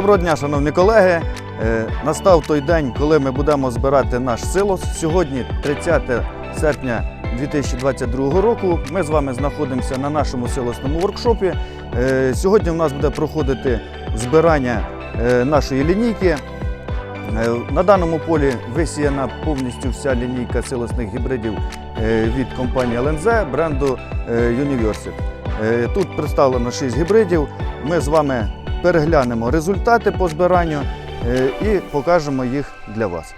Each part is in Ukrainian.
Доброго дня, шановні колеги. Е, Настав той день, коли ми будемо збирати наш силос. Сьогодні 30 серпня 2022 року. Ми з вами знаходимося на нашому силосному воркшопі. Е, Сьогодні у нас буде проходити збирання е, нашої лінійки. На даному полі висіяна повністю вся лінійка силосних гібридів від компанії LNZ бренду Universit. Е, Тут представлено 6 гібридів. Ми з вами переглянемо результати по збиранню е, і покажемо їх для вас.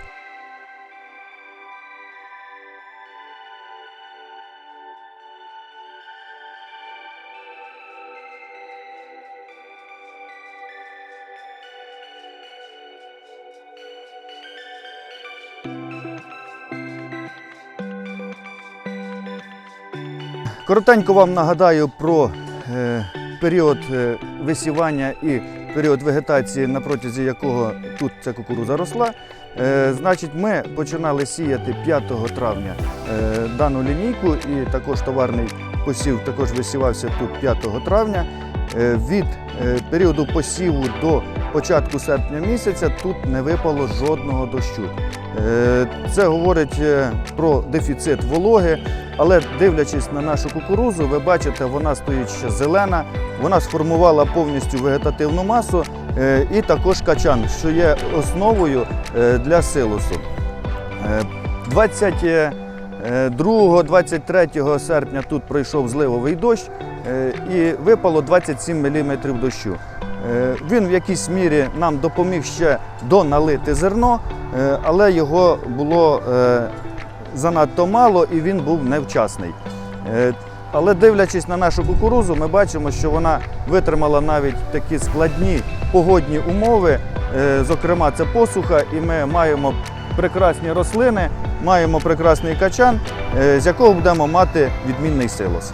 Коротенько вам нагадаю про е, період е, висівання і період вегетації, на протязі якого тут ця кукуруза росла. Е, значить, ми починали сіяти 5 травня е, дану лінійку, і також товарний посів також висівався тут 5 травня. Від періоду посіву до початку серпня місяця тут не випало жодного дощу. Е, Це говорить е, про дефіцит вологи, але дивлячись на нашу кукурузу, ви бачите, вона стоїть ще зелена, вона сформувала повністю вегетативну масу е, і також качан, що є основою для силосу. Е, 22-23 серпня тут пройшов зливовий дощ і випало 27 мм дощу. Е, Він в якійсь мірі нам допоміг ще доналити зерно, е, але його було е, занадто мало і він був невчасний. Але дивлячись на нашу кукурузу, ми бачимо, що вона витримала навіть такі складні погодні умови. Зокрема, це посуха, і ми маємо прекрасні рослини, маємо прекрасний качан, з якого будемо мати відмінний силос.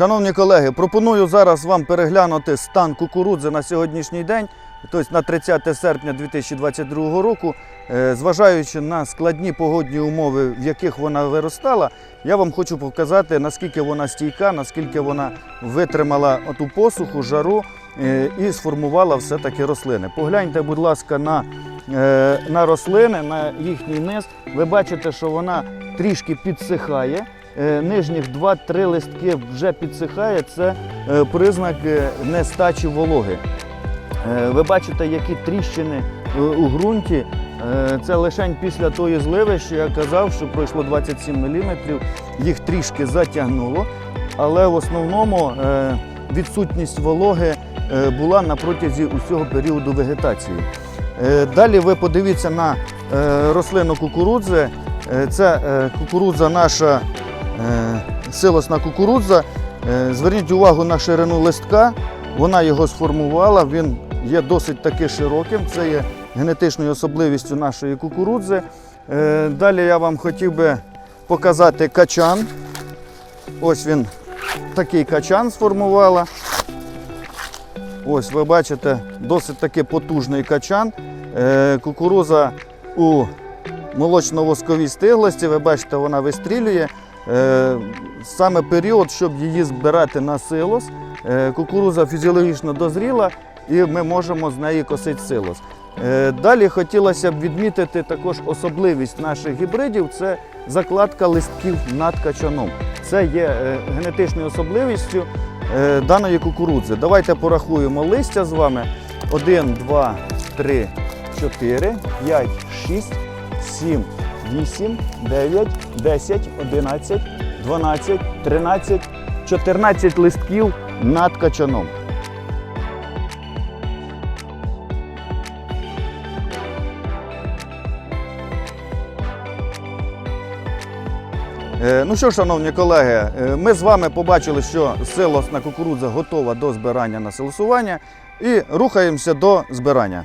Шановні колеги, пропоную зараз вам переглянути стан кукурудзи на сьогоднішній день, тобто на 30 серпня 2022 року. Е, Зважаючи на складні погодні умови, в яких вона виростала, я вам хочу показати, наскільки вона стійка, наскільки вона витримала оту посуху, жару е, і сформувала все-таки рослини. Погляньте, будь ласка, на, е, на рослини, на їхній низ. Ви бачите, що вона трішки підсихає. Е, Нижніх 2-3 листки вже підсихає, це е, признак нестачі вологи. Е, Ви бачите, які тріщини у ґрунті. Це лише після тої зливи, що я казав, що пройшло 27 мм, їх трішки затягнуло, але в основному відсутність вологи була на протязі усього періоду вегетації. Далі ви подивіться на рослину кукурудзи. Це кукурудза наша силосна кукурудза. Е, Зверніть увагу на ширину листка. Вона його сформувала, він є досить таки широким. Це є генетичною особливістю нашої кукурудзи. Е, Далі я вам хотів би показати качан. Ось він такий качан сформувала. Ось ви бачите, досить таки потужний качан. Е, Кукуруза у молочно-восковій стиглості, ви бачите, вона вистрілює. Е, Саме період, щоб її збирати на силос, е, кукуруза фізіологічно дозріла і ми можемо з неї косити силос. Е, Далі хотілося б відмітити також особливість наших гібридів це закладка листків над качаном. Це є генетичною особливістю даної кукурудзи. Давайте порахуємо листя з вами. 1, 2, 3, 4, 5, 6, 7, 8, 9, 10, 11, 12, 13, 14 листків над качаном. Е, Ну що, шановні колеги, е, ми з вами побачили, що силосна кукурудза готова до збирання на силосування і рухаємося до збирання.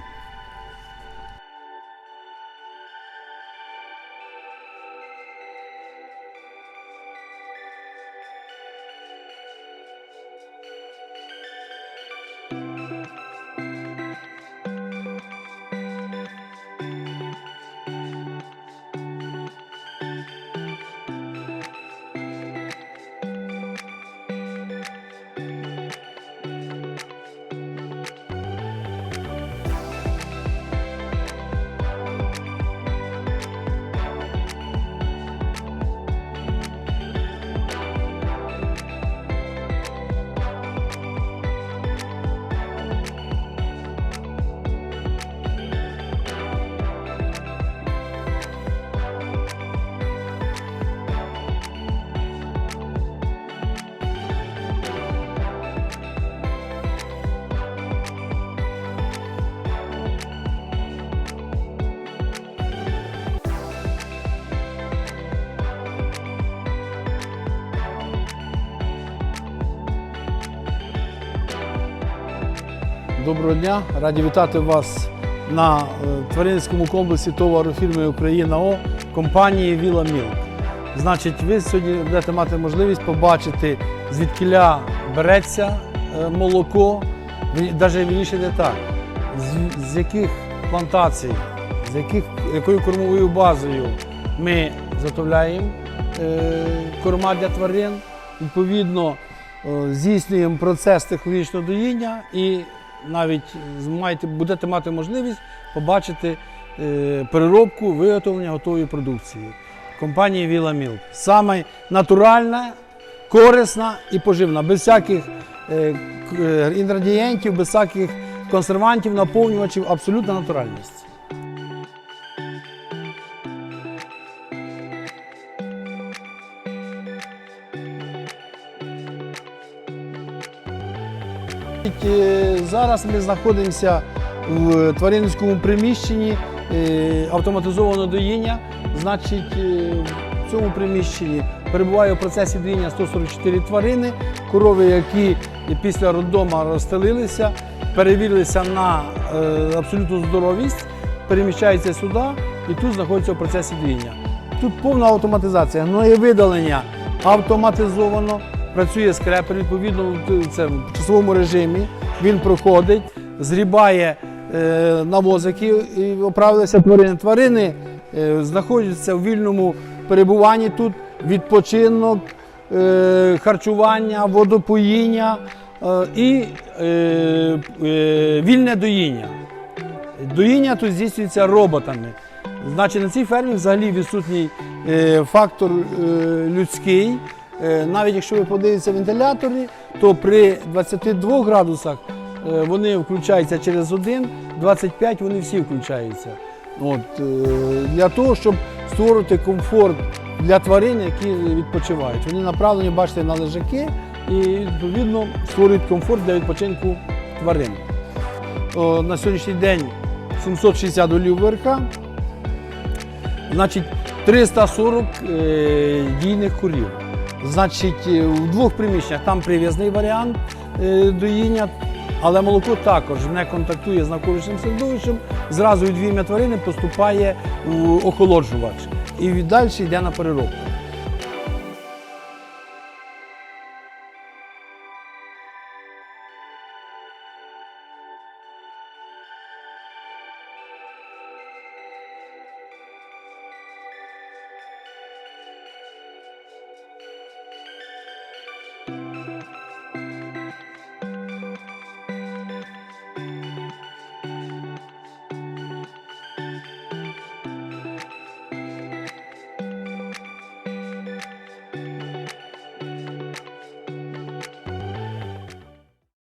Доброго дня! Раді вітати вас на е, тваринницькому комплексі товару фірми Україна О компанії Віла Мілк. Значить, ви сьогодні будете мати можливість побачити, звідкиля береться е, молоко, навіть вірніше не так, з, з яких плантацій, з яких, якою кормовою базою ми заготовляємо е, корма для тварин. Відповідно, е, здійснюємо процес технологічного доїння і навіть маєте, будете мати можливість побачити е, переробку виготовлення готової продукції компанії Віла Мілк. Саме натуральна, корисна і поживна, без всяких е, е, інгредієнтів, без всяких консервантів, наповнювачів, абсолютна натуральність. Зараз ми знаходимося в тваринницькому приміщенні е, автоматизованого доїння. Значить, е, в цьому приміщенні перебуває у процесі доїння 144 тварини, корови, які після роддома розстелилися, перевірилися на е, абсолютну здоровість, переміщаються сюди і тут знаходяться у процесі доїння. Тут повна автоматизація, гноєвидалення автоматизовано, працює скрепер, відповідно в- часовому режимі. Він проходить, зрібає е, навоз, який і оправилися тварини. Тварини е, знаходяться в вільному перебуванні тут, відпочинок, е, харчування, водопоїння е, і вільне доїння. Доїння тут здійснюється роботами. Значить, на цій фермі взагалі відсутній фактор людський. Е, навіть якщо ви подивитеся вентилятори, то при 22 градусах е, вони включаються через один, 25 вони всі включаються. От, е, для того, щоб створити комфорт для тварин, які відпочивають. Вони направлені, бачите, на лежаки і відповідно створюють комфорт для відпочинку тварин. На сьогоднішній день 760 голів ВРК, значить 340 е, дійних курів. Значить, е, в двох приміщеннях там прив'язний варіант е, доїння, але молоко також не контактує з навколишнім середовищем. Зразу від вім'я тварини поступає в охолоджувач і далі йде на переробку.